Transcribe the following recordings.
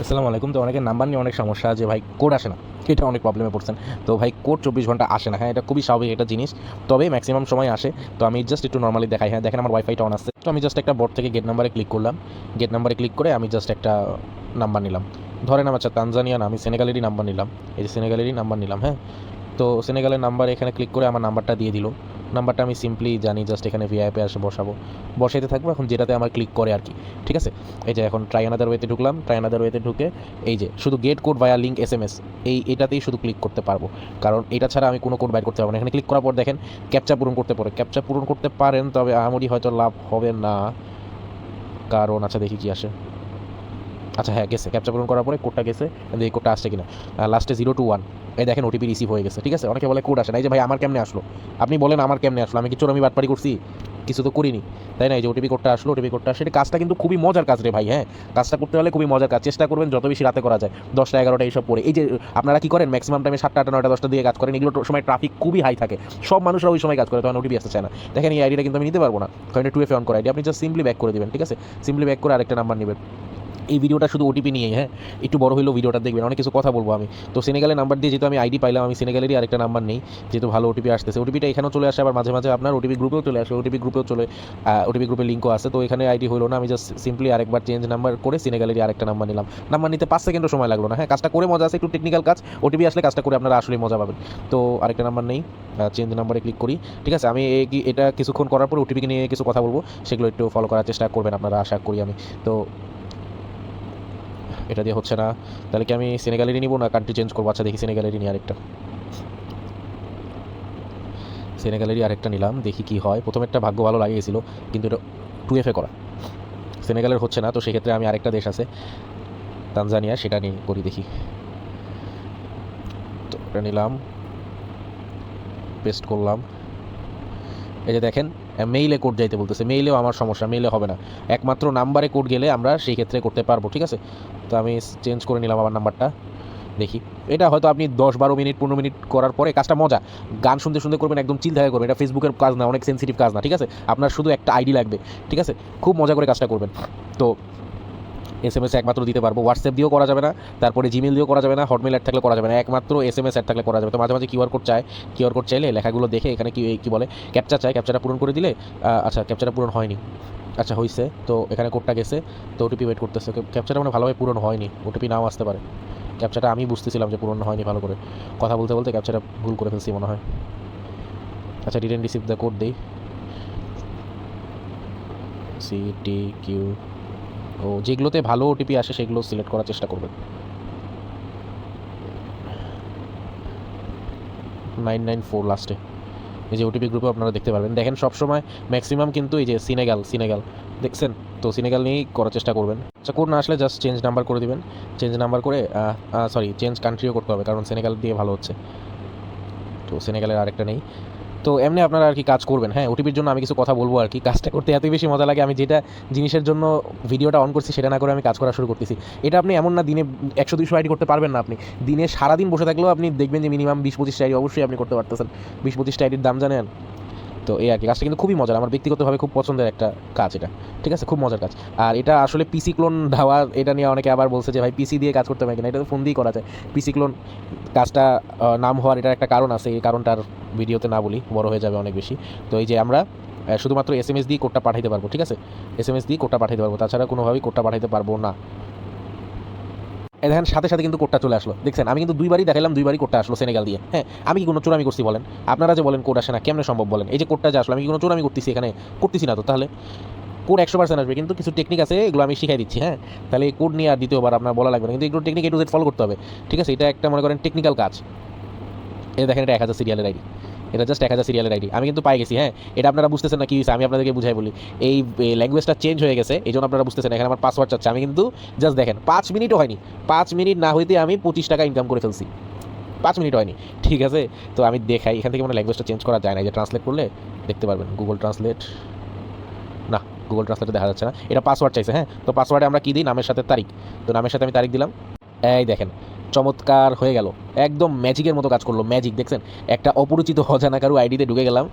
আসসালামু আলাইকুম। তো অনেকের নাম্বার নিয়ে অনেক সমস্যা যে ভাই কোড আসে না। এটা অনেক প্রবলেমে পড়ছেন। তো ভাই কোড চব্বিশ ঘণ্টা আসে না। হ্যাঁ এটা খুবই স্বাভাবিক একটা জিনিস। তবে ম্যাক্সিমাম সময় আসে। তো আমি জাস্ট একটু নর্মালি দেখাই। হ্যাঁ দেখেন, আমার ওয়াইফাইটা অন আসছে তো আমি জাস্ট একটা বোর্ড থেকে গেট নাম্বারে ক্লিক করলাম। গেট নাম্বারে ক্লিক করে আমি জাস্ট একটা নাম্বার নিলাম। ধরেন আমার আচ্ছা তানজানিয়া না আমি সেনেগালেরই নাম্বার নিলাম। এই যে সেনেগালেরই নাম্বার নিলাম। হ্যাঁ তো সেনেগালের নাম্বার এখানে ক্লিক করে আমার নাম্বারটা দিয়ে দিল। নাম্বারটা আমি সিম্পলি জানি জাস্ট এখানে ভিআইপি আসে, বসাবো। বসাইতে থাকব, এখন যেটাতে আমার ক্লিক করে আর কি, ঠিক আছে? এই যে এখন ট্রাই আনাদার ওয়েতে ঢুকলাম ট্রাই আনাদার ওয়েতে ঢুকে এই যে শুধু get code via link S M S এই এটাতেই শুধু ক্লিক করতে পারব। কারণ এটা ছাড়া আমি কোনো কোড বাইর করতে পারব না। এখানে ক্লিক করার পর দেখেন ক্যাপচা পূরণ করতে পারে। ক্যাপচা পূরণ করতে পারেন, তবে আমারই হয়তো লাভ হবে না। কারণ আচ্ছা দেখি কি আসে। আচ্ছা হ্যাঁ গেছে। ক্যাপচা পূরণ করার পরে কোডটা গেছে। এই কোডটা আসছে কিনা? লাস্টে জিরো টু ওয়ান এই দেখেন ওটিপি রিসিভ হয়ে গেছে, ঠিক আছে? অনেকে বলে কোড আসে না। এই যে ভাই, আমার কেমনে আসলো? আপনি বলেন আমার কেমনে আসলো? আমি কিছু আমি বাটপারি করছি, কিছু তো করিনি। তাই না? এই যে ওটিপি কোডটা আসলো ওটিপি কোডটা আসলে কাজটা কিন্তু খুবই মজার কাজ রে ভাই হ্যাঁ? কাজটা করতে হলে খুবই মজার কাজ। চেষ্টা করবেন যত বেশি রাতে করা যায়। দশটা, এগারোটা, এইসব পরে এই যে, আপনারা কি করেন? ম্যাক্সিমাম টাইমে সাতটা, আটটা, নয়টা, দশটা দিয়ে কাজ করেন। এগুলো সময় ট্রাফিক খুবই হাই থাকে। সব মানুষরা ওই সময় কাজ করে, তখন ওটিপি আসতে চায় না। দেখেন এই আইডিটা কিন্তু আমি নিতে পারব না। কারণ টু এফ অন করা আইডি আপনি জাস্ট সিম্পলি ব্যাক করে দেবেন, ঠিক আছে? সিম্পলি ব্যাক করে আরেকটা নাম্বার নেবেন। এই ভিডিওটা শুধু ওটিপি নিয়েই হ্যাঁ? একটু বড় হলেও ভিডিওটা দেখবেন, অনেক কিছু কথা বলব আমি। তো সেনেগালের নাম্বার দিয়ে যেহেতু আমি আইডি পাইলাম, আমি সেনেগালেরই আরেকটা নাম্বার নেই, যেহেতু ভালো ওটিপি আসতেছে। ওটিপিটা এখানেও চলে আসে, আবার মাঝে মাঝে আপনার ওটিপি গ্রুপেও চলে আসে ওটিপি গ্রুপেও চলে ওটিপি গ্রুপে লিঙ্কও আছে। তো এখানে আইডি হলো না, আমি জাস্ট সিম্পলি আরেকবার চেঞ্জ নাম্বার করে সিনেগালেরই আরেকটা নাম্বার নিলাম। নাম্বার নিতে পাঁচ সেকেন্ডও সময় লাগল না হ্যাঁ? কাজটা করে মজা আছে, একটু টেকনিক্যাল কাজ। ওটিপি আসলে কাজটা করে আপনারা আসলেই মজা পাবেন। তো আরেকটা নাম্বার নেই চেঞ্জ নাম্বারে ক্লিক করি। ঠিক আছে? আমি এটা কিছুক্ষণ করার পর ওটিপিকে নিয়ে কিছু কথা বলব, সেগুলো একটু ফলো করার চেষ্টা করবেন আপনারা, আশা করি আমি। তো এটা দিয়ে হচ্ছে না। তাহলে কি আমি সেনেগালেরই নিবো না কান্ট্রি চেঞ্জ করব? আচ্ছা দেখি সেনেগালেরই নিয়ে আরেকটা। সেনেগালেরই আরেকটা নিলাম, দেখি কি হয়। প্রথম একটা ভাগ্য ভালো লাগে গেছিল কিন্তু এটা টু এফে করা। সেনেগালের হচ্ছে না, তো সেক্ষেত্রে আমি আরেকটা দেশ আছে তানজানিয়া সেটা নিয়ে করি, দেখি। তো এটা নিলাম পেস্ট করলাম। এই যে দেখেন মেইলে কোড যাইতে বলতেছে। মেইলেও আমার সমস্যা মেইলে হবে না। একমাত্র নাম্বারে কোড গেলে আমরা সেই ক্ষেত্রে করতে পারব, ঠিক আছে? তো আমি চেঞ্জ করে নিলাম আমার নাম্বারটা, দেখি। এটা হয়তো আপনি দশ বারো মিনিট, পনেরো মিনিট করার পরে কাজটা মজা। গান শুনতে শুনতে করবেন, একদম চিল থাকা করবেন। এটা ফেসবুকের কাজ না, অনেক সেন্সিটিভ কাজ না, ঠিক আছে? আপনার শুধু একটা আইডি লাগবে, ঠিক আছে? খুব মজা করে কাজটা করবেন। তো এস এম এস একমাত্র দিতে পারব। হোয়াটসঅ্যাপ দিয়েও করা যাবে না, তারপরে জিমেল দিয়েও করা যাবে না হটমেল অ্যাড থাকলে করা যাবে না। একমাত্র এস এম এস অ্যাড থাকলে করা যাবে। তো মাঝে মাঝে কিউআর কোড চায়। কিউআর কোড চাইলে লেখাগুলো দেখে এখানে কি কি বলে? ক্যাপচা চায় ক্যাপচাটা পূরণ করে দিলে আচ্ছা ক্যাপচাটা পূরণ হয়নি। আচ্ছা হয়েছে তো এখানে কোডটা গেছে। তো ওটিপি ওয়েট করতেছে। ক্যাপচাটা মানে ভালোভাবে পূরণ হয়নি। ওটিপি নাও আসতে পারে। ক্যাপচাটা আমি বুঝতেছিলাম যে পূরণ হয়নি ভালো করে। কথা বলতে বলতে ক্যাপচাটা ভুল করে ফেলছি মনে হয়। আচ্ছা রিটেন রিসিভ দ্য কোড দিই। সি টি কিউ ও যেগুলোতে ভালো ওটিপি আসে সেগুলো সিলেক্ট করার চেষ্টা করবেন। নাইন নাইন ফোর লাস্টে এই যে ওটিপি গ্রুপে আপনারা দেখতে পারবেন। দেখেন সবসময় ম্যাক্সিমাম কিন্তু এই যে সিনেগাল সিনেগাল দেখছেন? তো সিনেগাল নিয়েই করার চেষ্টা করবেন। আচ্ছা কোড না আসলে জাস্ট চেঞ্জ নাম্বার করে দিবেন। চেঞ্জ নাম্বার করে সরি চেঞ্জ কান্ট্রিও করতে হবে, কারণ সেনেগাল দিয়ে ভালো হচ্ছে। তো সেনেগালের আরেকটা নেই। তো এমনি আপনারা আর কি কাজ করবেন হ্যাঁ? ওটিপির জন্য আমি কিছু কথা বলব আর কি। কাজটা করতে এতই বেশি মজা লাগে, আমি যেটা জিনিসের জন্য ভিডিওটা অন করছি সেটা না করে আমি কাজ করা শুরু করতেছি। এটা আপনি এমন না, দিনে একশো দুশো আইডি করতে পারবেন না আপনি। দিনে সারাদিন বসে থাকলেও আপনি দেখবেন যে মিনিমাম বিশ পঁচিশটা আইডি অবশ্যই আপনি করতে পারতেছেন। বিশ পঁচিশটা আইডির দাম জানেন? তো এই আর কি, কাজটা কিন্তু খুবই মজার, আমার ব্যক্তিগতভাবে খুব পছন্দের একটা কাজ এটা, ঠিক আছে? খুব মজার কাজ। আর এটা আসলে পিসি ক্লোন ধাওয়া, এটা নিয়ে অনেকে আবার বলছে যে, ভাই পিসি দিয়ে কাজ করতে পারে কিনা এটা তো ফোন দিয়েই করা যায়। পিসি ক্লোন কাজটা নাম হওয়ার এটার একটা কারণ আছে, এই কারণটার ভিডিওতে না বলি, বড় হয়ে যাবে অনেক বেশি। তো এই যে আমরা শুধুমাত্র এস এম এস দিয়ে কোডটা পাঠাইতে পারব, ঠিক আছে? এস এম এস দিয়ে কোডটা পাঠাইতে পারব, তাছাড়া কোনোভাবেই কোডটা পাঠাইতে পারব না। দেখেন, সাথে সাথে কিন্তু কোডটা চলে আসলো। দেখছেন, আমি কিন্তু দুইবারই দেখালাম দুইবারই কোডটা আসলো সেনেগাল দিয়ে। হ্যাঁ আমি কি কোনো চোরামি করছি বলেন? আপনারা যে বলেন কোড আসে না, কেমনে সম্ভব বলেন? এই যে কোডটা যে আসলো, আমি কি কোনো চোরামি করতেছি এখানে? করতেছি না তো, তাহলে? কোড একশো পার্সেন্ট আসবে, কিন্তু কিছু টেকনিক আছে, এগুলো আমি শিখাই দিচ্ছি হ্যাঁ? তাহলে এই কোড নিয়ে আর দ্বিতীয়বার আপনার বলা লাগবে না, কিন্তু এগুলো টেকনিক একটু ফলো করতে হবে। ঠিক আছে, এটা একটা মনে করেন টেকনিক্যাল কাজ। এটা দেখেন, এটা এক হাজার সিরিয়ালের আইডি এটা জাস্ট এক হাজার সিরিয়ালের আইডি আমি কিন্তু পাই গেছি হ্যাঁ? এটা আপনারা বুঝতেছেন না কি হয়েছে আমি আপনাদেরকে বুঝাই বলি। এই ল্যাঙ্গুয়েজটা চেঞ্জ হয়ে গেছে এই জন্য আপনারা বুঝতেছেন, এখানে আমার পাসওয়ার্ড চাচ্ছে। আমি কিন্তু জাস্ট দেখেন, পাঁচ মিনিটও হয়নি। পাঁচ মিনিট না হইতে আমি পঁচিশ টাকা ইনকাম করে ফেলছি। পাঁচ মিনিট হয়নি, ঠিক আছে? তো আমি দেখাই, এখান থেকে মানে ল্যাঙ্গুয়েজটা চেঞ্জ করা যায় না। যে ট্রান্সলেট করলে, দেখতে পারবেন গুগল ট্রান্সলেট না গুগল ট্রান্সলেটে দেখা যাচ্ছে না। এটা পাসওয়ার্ড চাইছে হ্যাঁ? তো পাসওয়ার্ডে আমরা কী দিই? নামের সাথে তারিখ। তো নামের সাথে আমি তারিখ দিলাম। এই দেখেন, চমৎকার হয়ে গেল। একদম ম্যাজিকের মতো কাজ করল ম্যাজিক দেখছেন? একটা অপরিচিত অজানা কারও আইডিতে ঢুকে গেলাম।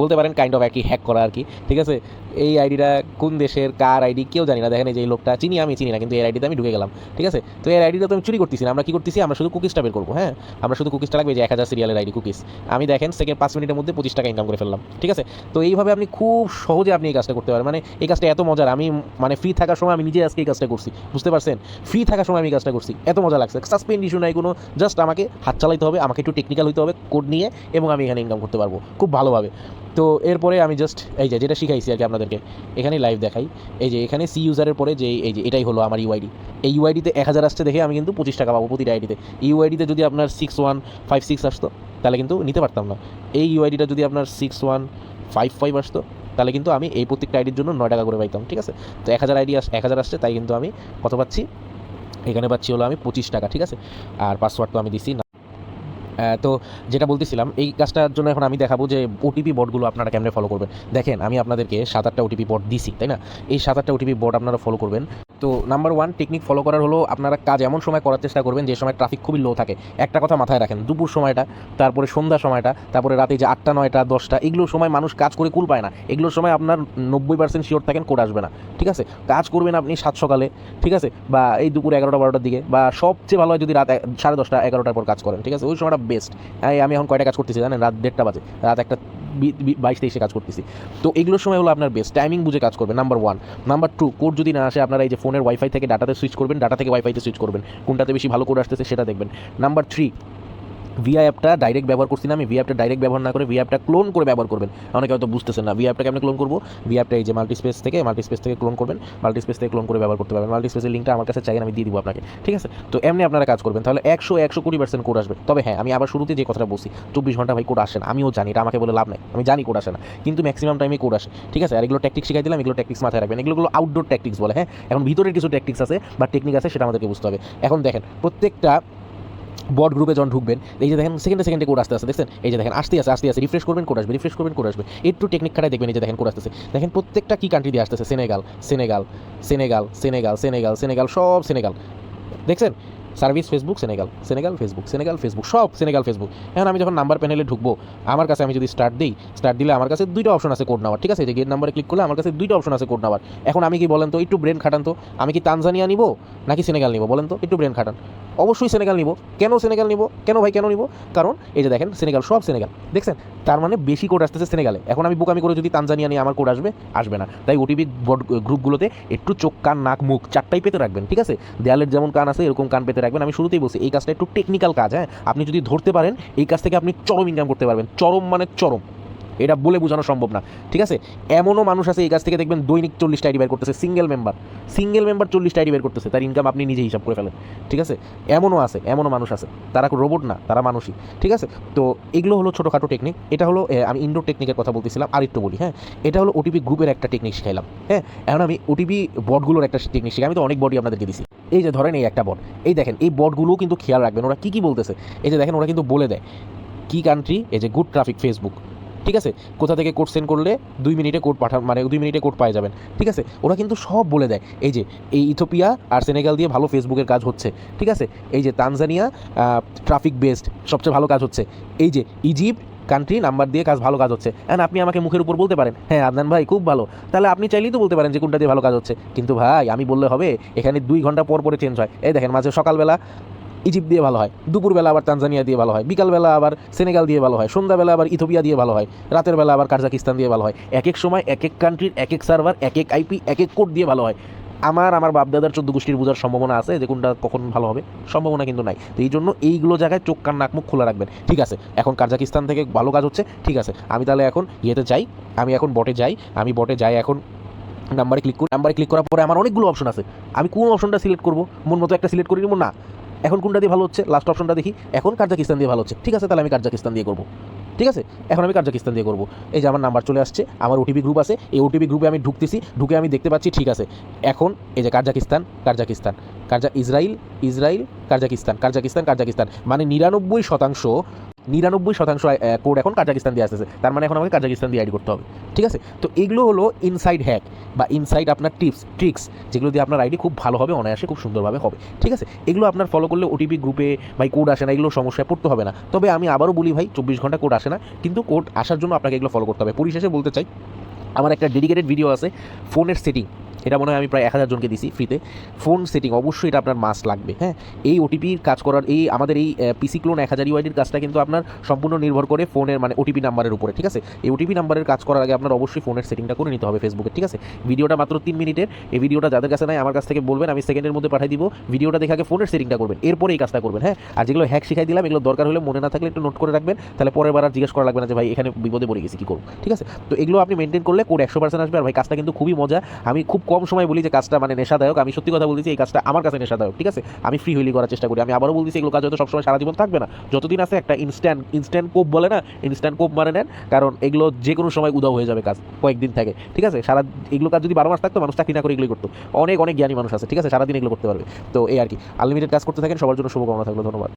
বলতে পারেন কাইন্ড অফ একই হ্যাক করা আর কি। ঠিক আছে? এই আইডিটা কোন দেশের, কার আইডি কেউ জানি না। দেখেন যে এই লোকটা, চিনি আমি, চিনি না, কিন্তু এই আইডিতে আমি ঢুকে গেলাম। ঠিক আছে? তো এই আইডিটা তো আমি চুরি করতেছি আমরা কি করতেছি? আমরা শুধু কুকিজটা বের করব হ্যাঁ? আমরা শুধু কুকিজটা লাগবে যে এক হাজার সিরিয়ালের আইডি কুকিজ আমি দেখেন সেকেন্ড পাঁচ মিনিটের মধ্যে পঁচিশ টাকা ইনকাম করে ফেললাম। ঠিক আছে? তো এইভাবে আপনি খুব সহজে আপনি এই কাজটা করতে পারেন। মানে এই কাজটা এত মজার। আমি মানে ফ্রি থাকার সময় আমি নিজে আজকে এই কাজটা করছি। বুঝতে পারছেন? ফ্রি থাকার সময় আমি এই কাজটা করছি। এত মজা লাগছে। সাসপেন্ড ইস্যু নাই কোনো জাস্ট আমাকে হাত চালাইতে হবে, আমাকে একটু টেকনিক্যাল হইতে হবে কোড নিয়ে এবং আমি এখানে ইনকাম করতে পারব, খুব ভালোভাবে। তো এরপরে আমি জাস্ট এই যে, যেটা শিখাইছি আর কি আপনাদেরকে, এখানে লাইভ দেখাই। এই যে, এখানে সি ইউজারের পরে যে, এই যে, এটাই হলো আমার ইউআইডি এই ইউআইডিতে এক হাজার আসছে দেখে আমি কিন্তু পঁচিশ টাকা পাবো প্রতিটা আইডিতে ইউআইডিতে যদি আপনার সিক্স ওয়ান ফাইভ সিক্স আসতো, তাহলে কিন্তু নিতে পারতাম না। এই ইউআইডিটা যদি আপনার সিক্স ওয়ান ফাইভ ফাইভ আসতো, তাহলে কিন্তু আমি এই প্রত্যেকটা আইডির জন্য নয় টাকা করে পাইতাম, ঠিক আছে? তো এক হাজার আইডি আস, এক হাজার আসছে, তাই কিন্তু আমি কত পাচ্ছি। এখানে পাচ্ছি হলো আমি পঁচিশ টাকা ঠিক আছে? আর পাসওয়ার্ড তো আমি দিছি তো যেটা বলতেছিলাম, এই কাজটার জন্য এখন আমি দেখাবো যে ওটিপি বোর্ডগুলো আপনারা কেমনে ফলো করবেন। দেখেন, আমি আপনাদেরকে সাত আটটা ওটিপি বোর্ড দিছি, তাই না? এই সাত আটটা ওটিপি বোর্ড আপনারা ফলো করবেন। তো নাম্বার ওয়ান টেকনিক ফলো করার হলো আপনারা কাজ এমন সময় করার চেষ্টা করবেন যে সময় ট্রাফিক খুবই লো থাকে। একটা কথা মাথায় রাখেন, দুপুর সময়টা, তারপরে সন্ধ্যা সময়টা, তারপরে রাতে যে আটটা, নয়টা, দশটা এগুলোর সময় মানুষ কাজ করে কুল পায় না। এগুলোর সময় আপনার নব্বই পার্সেন্ট শিওর থাকেন কোড আসবে না, ঠিক আছে? কাজ করবেন আপনি সাত সকালে, ঠিক আছে? বা এই দুপুর এগারোটা, বারোটার দিকে, বা সবচেয়ে ভালো হয় যদি রাত সাড়ে দশটা, এগারোটার পর কাজ করেন, ঠিক আছে? ওই সময়টা বেস্ট আমি এখন কয়টা কাজ করতেছি জানেন? রাত দেড়টা বাজে। রাত একটা বাইশ তেইশে কাজ করতেছি। তো এগুলোর সময় হলো আপনার বেস্ট টাইমিং বুঝে কাজ করবেন number one number two code যদি না আসে, আপনারা এই যে ফোনের ওয়াইফাই থেকে ডাটাতে সুইচ করবেন ডাটা থেকে ওয়াইফাইতে সুইচ করবেন। কোনটাতে বেশি ভালো কোড আসতেছে সেটা দেখবেন। নাম্বার থ্রি ভি অ্যাপটা ডাইরেক্ট ব্যবহার করছি না, আমি ভি অ্যাপটা ডাইরেক্ট ব্যবহার না করে ভি অ্যাপটা ক্লোন করে ব্যবহার করবেন। অনেকে হয়তো বুঝতেছেন না ভি অ্যাপটা কেমন ক্লোন করব। ভি অ্যাপটা এই যে মাল্টিস্পেস থেকে মাল্টিস্পেস থেকে ক্লোন করবেন মাল্টিস্পেস থেকে ক্লোন করে ব্যবহার করতে পারবেন। মাল্টিস্পেসের লিঙ্কটা আমার কাছে চাই আমি দিয়ে দিব আপনাকে, ঠিক আছে? তো এমনি আপনারা কাজ করবেন, তাহলে একশো একশো কুড়ি পার্সেন্ট কোড আসবে। তবে হ্যাঁ আমি আবার শুরুতে যে কথাটা বলছি, চব্বিশ ঘণ্টা ভাই কোড আসে না, আমিও জানি, এটা আমাকে বলে লাভ নাই, আমি জানি কোড আসে না, কিন্তু ম্যাক্সিমাম টাইমে কোড আসে, ঠিক আছে? আর এগুলো ট্যাকটিক্স শিখাই দিলাম, এগুলো ট্যাকটিক্স মাথায় রাখবেন, এগুলো আউটডোর ট্যাকটিক্স বলে হ্যাঁ? এখন ভিতরের কিছু ট্যাকটিক্স আছে বা টেকনিক আছে, সেটা আমাদেরকে বুঝতে হবে। এখন দেখেন, প্রত্যেকটা বট গ্রুপে যখন ঢুকবেন, এই যে দেখেন সেকেন্ডে সেকেন্ডে কোড আসতে আসতে, দেখছেন? এই যে দেখেন, আসতে আসতে আসতে আসতে রিফ্রেশ করবেন কোড আসবে রিফ্রেশ করবেন কোড আসবে। একটু টেকনিক খাটায় দেখবেন এই যে দেখেন কোড আসতেছে। দেখেন প্রত্যেকটা কি কান্ট্রি দিয়ে আসতেছে Senegal Senegal Senegal Senegal Senegal Senegal সব সেনেগাল দেখছেন? Service Facebook Senegal Senegal Facebook Senegal Facebook সব সেনেগাল ফেসবুক এখন আমি যখন নাম্বার প্যানেলে ঢুকবো, আমার কাছে আমি যদি স্টার্ট দিই স্টার্ট দিলে আমার কাছে দুইটা অপশন আছে কোড নেওয়ার, ঠিক আছে? যে গেট নাম্বারে ক্লিক করলে আমার কাছে দুইটা অপশন আছে কোড নেওয়ার। এখন আমি কি বলেন তো, একটু ব্রেন খাটান তো, আমি কি তানজানিয়া নিব, নাকি সেনেগাল নিব, বলেন তো, একটু ব্রেন খাটান। অবশ্যই সেনেগাল নিব। কেন সেনেগাল নিব? কেন ভাই কেন নিব? কারণ এই যে দেখেন সেনেগাল সব সেনেগাল দেখছেন? তার মানে বেশি কোড আসতেছে সেনেগালে এখন আমি বোকামি করে যদি তানজানিয়া নিয়ে আমার কোড আসবে আসবে না। তাই ওটিপি গ্রুপগুলোতে একটু চোখ, কান, নাক, মুখ চারটাই পেতে রাখবেন, ঠিক আছে? দেয়ালের যেমন কান আছে, এরকম কান পেতে রাখবেন। আমি শুরুতেই বলছি, এই কাজটা একটু টেকনিক্যাল কাজ হ্যাঁ? আপনি যদি ধরতে পারেন, এই কাজ থেকে আপনি চরম ইনকাম করতে পারবেন। চরম মানে চরম। এটা বলে বোঝানো সম্ভব না, ঠিক আছে? এমনও মানুষ আছে এই কাজ থেকে দেখবেন দৈনিক চল্লিশটা আইডি বের করতেছে সিঙ্গেল মেম্বার সিঙ্গেল মেম্বার চল্লিশটা আইডি বের করতেছে, তার ইনকাম আপনি নিজে হিসাব করে ফেলেন, ঠিক আছে? এমনও আছে, এমনও মানুষ আছে, তারা রোবট না, তারা মানুষই, ঠিক আছে? তো এগুলো হলো ছোটোখাটো টেকনিক এটা হলো আমি ইনডোর টেকনিকের কথা বলতেছিলাম, আর একটু বলি হ্যাঁ? এটা হলো ওটিপি গ্রুপের একটা টেকনিক শিখাইলাম হ্যাঁ? এখন আমি ওটিপি বটগুলোর একটা টেকনিক শিখাই, আমি তো অনেক বডি আপনাদেরকে দিছি। এই যে ধরেন এই একটা বট এই দেখেন, এই বটগুলোও কিন্তু খেয়াল রাখবেন, ওরা কী কী বলতেছে, এই যে দেখেন ওরা কিন্তু বলে দেয়, কী কান্ট্রি এই যে গুড ট্রাফিক ফেসবুক ঠিক আছে? কোথা থেকে কোড সেন্ড করলে দুই মিনিটে কোড পাঠান মানে দুই মিনিটে কোড পাওয়া যাবেন। ঠিক আছে? ওরা কিন্তু সব বলে দেয়। এই যে, এই ইথোপিয়া আর সেনেগাল দিয়ে ভালো ফেসবুকের কাজ হচ্ছে। ঠিক আছে? এই যে তানজানিয়া ট্রাফিক বেসড সবচেয়ে ভালো কাজ হচ্ছে। এই যে ইজিপ্ট কান্ট্রি নাম্বার দিয়ে কাজ ভালো কাজ হচ্ছে। অ্যান্ড আপনি আমাকে মুখের উপর বলতে পারেন হ্যাঁ আদনান ভাই, খুব ভালো। তাহলে আপনি চাইলেই তো বলতে পারেন যে কোনটা দিয়ে ভালো কাজ হচ্ছে। কিন্তু ভাই, আমি বললে হবে, এখানে দুই ঘণ্টা পর পরে চেঞ্জ হয়। এই দেখেন, মাঝে সকালবেলা ইজিপ্ট দিয়ে ভালো হয়, দুপুরবেলা আবার তানজানিয়া দিয়ে ভালো হয়, বিকালবেলা আবার সেনেগাল দিয়ে ভালো হয়, সন্ধ্যাবেলা আবার ইথোপিয়া দিয়ে ভালো হয় রাতের বেলা আবার কাজাকিস্তান দিয়ে ভালো হয়। এক এক সময় এক এক কান্ট্রির এক এক সার্ভার এক এক আইপি এক এক কোড দিয়ে ভালো হয়। আমার আমার বাপদাদার চোদ্দ গোষ্ঠীর বোঝার সম্ভাবনা আছে যে কোনটা কখন ভালো হবে, সম্ভাবনা কিন্তু নাই। তো এই জন্য এইগুলো জায়গায় চোখ, কান, নাক, মুখ খোলা রাখবেন। ঠিক আছে, এখন কাজাকিস্তান থেকে ভালো কাজ হচ্ছে, ঠিক আছে, আমি তাহলে এখন ইয়েতে যাই, আমি এখন বটে যাই, আমি বটে যাই এখন নাম্বারে ক্লিক করি নাম্বারে ক্লিক করার পরে আমার অনেকগুলো অপশন আছে। আমি কোন অপশনটা সিলেক্ট করব? মন মতো একটা সিলেক্ট করে নিব? না। এখন কোনটা দিয়ে ভালো হচ্ছে? লাস্ট অপশনটা দেখি। এখন কাজাকিস্তান দিয়ে ভালো হচ্ছে। ঠিক আছে, তাহলে আমি কাজাকিস্তান দিয়ে করব। ঠিক আছে? এখন আমি কাজাকিস্তান দিয়ে করব। এই যে আমার নাম্বার চলে আসছে, আমার ওটিপি গ্রুপ আছে। এই ওটিপি গ্রুপে আমি ঢুকতেছি, ঢুকে আমি দেখতে পাচ্ছি, ঠিক আছে। এখন এই যে কাজাকিস্তান কাজাকিস্তান কাজা Israel Israel Kazakhstan Kazakhstan Kazakhstan মানে নিরানব্বই শতাংশ নিরানব্বই শতাংশ কোড এখন কাজাকিস্তান দিয়ে আসতেছে। তার মানে এখন আমাকে কাজাকিস্তান দিয়ে আইডি করতে হবে। ঠিক আছে? তো এগুলো হলো ইনসাইড হ্যাক বা ইনসাইড আপনার টিপস ট্রিক্স যেগুলো দিয়ে আপনার আইডি খুব ভালো হবে, অনায়াসে খুব সুন্দরভাবে হবে। ঠিক আছে? এগুলো আপনার ফলো করলে ওটিপি গ্রুপে ভাই কোড আসে না, এগুলো সমস্যায় পড়তে হবে না। তবে আমি আবারও বলি ভাই, চব্বিশ ঘণ্টা কোড আসে না, কিন্তু কোড আসার জন্য আপনাকে এগুলো ফলো করতে হবে। পরিশেষে বলতে চাই, আমার একটা ডেডিকেটেড ভিডিও আছে ফোনের সেটিং এটা মনে হয় আমি প্রায় এক হাজার জনকে দিছি ফ্রিতে ফোন সেটিং অবশ্যই এটা আপনার মাস লাগবে হ্যাঁ? এই ওটিপির কাজ করার, এই আমাদের এই পিসি ক্লোন এক হাজার ইউআইডির কাজটা কিন্তু আপনার সম্পূর্ণ নির্ভর করে ফোনের মানে ওটিপি নাম্বারের উপরে, ঠিক আছে? এই ওটিপি নাম্বারের কাজ করার আগে আপনার অবশ্যই ফোনের সেটিংটা করে নিতে হবে ফেসবুকে ঠিক আছে? ভিডিওটা মাত্র তিন মিনিটের। এই ভিডিওটা যাদের কাছে নাই, আমার কাছ থেকে বলবেন, আমি সেকেন্ডের মধ্যে পাঠিয়ে দিব। ভিডিওটা দেখে আগে ফোনের সেটিংটা করবেন। এরপরে এই কাজটা করবেন হ্যাঁ? আর যেগুলো হ্যাক শিখাই দিলাম, এগুলো দরকার হলে মনে না থাকলে একটু নোট করে রাখবেন। তাহলে পরের বার আর জিজ্ঞেস করা লাগবে না যে, ভাই, এখানে বিপদে পড়ে গেছি, কী করব? ঠিক আছে? তো এগুলো আপনি মেনটেন করলে কোড একশো পার্সেন্ট আসবে। আর ভাই, কাজটা কিন্তু খুবই মজা। আমি খুব কম সময় বলি যে কাজটা মানে নেশাদায়ক, আমি সত্যি কথা বলতেছি, এই কাজটা আমার কাছে নেশাদায়ক, ঠিক আছে? আমি ফ্রি হইলি করার চেষ্টা করি, আমি আবারও বলতেছি এগুলো কাজ হয়তো সবসময় সারা জীবন থাকবে না। যতদিন আছে একটা ইনস্ট্যান্ট ইনস্ট্যান্ট কোপ বলে না ইনস্ট্যান্ট কোপ মারে নেন, কারণ এগুলো যে কোনো সময় উদাও হয়ে যাবে কাজ কয়েকদিন থেকে, ঠিক আছে? সারা, এগুলো কাজ যদি বারো মাস থাকতো, মানুষ চাকরি না করে এগুলো করতো। অনেক অনেক জ্ঞানী মানুষ আছে, ঠিক আছে? সারাদিন এগুলো করতে পারবে। তো এই আর কি আনলিমিটেড কাজ করতে থাকেন, সবার জন্য শুভকামনা থাকল, ধন্যবাদ।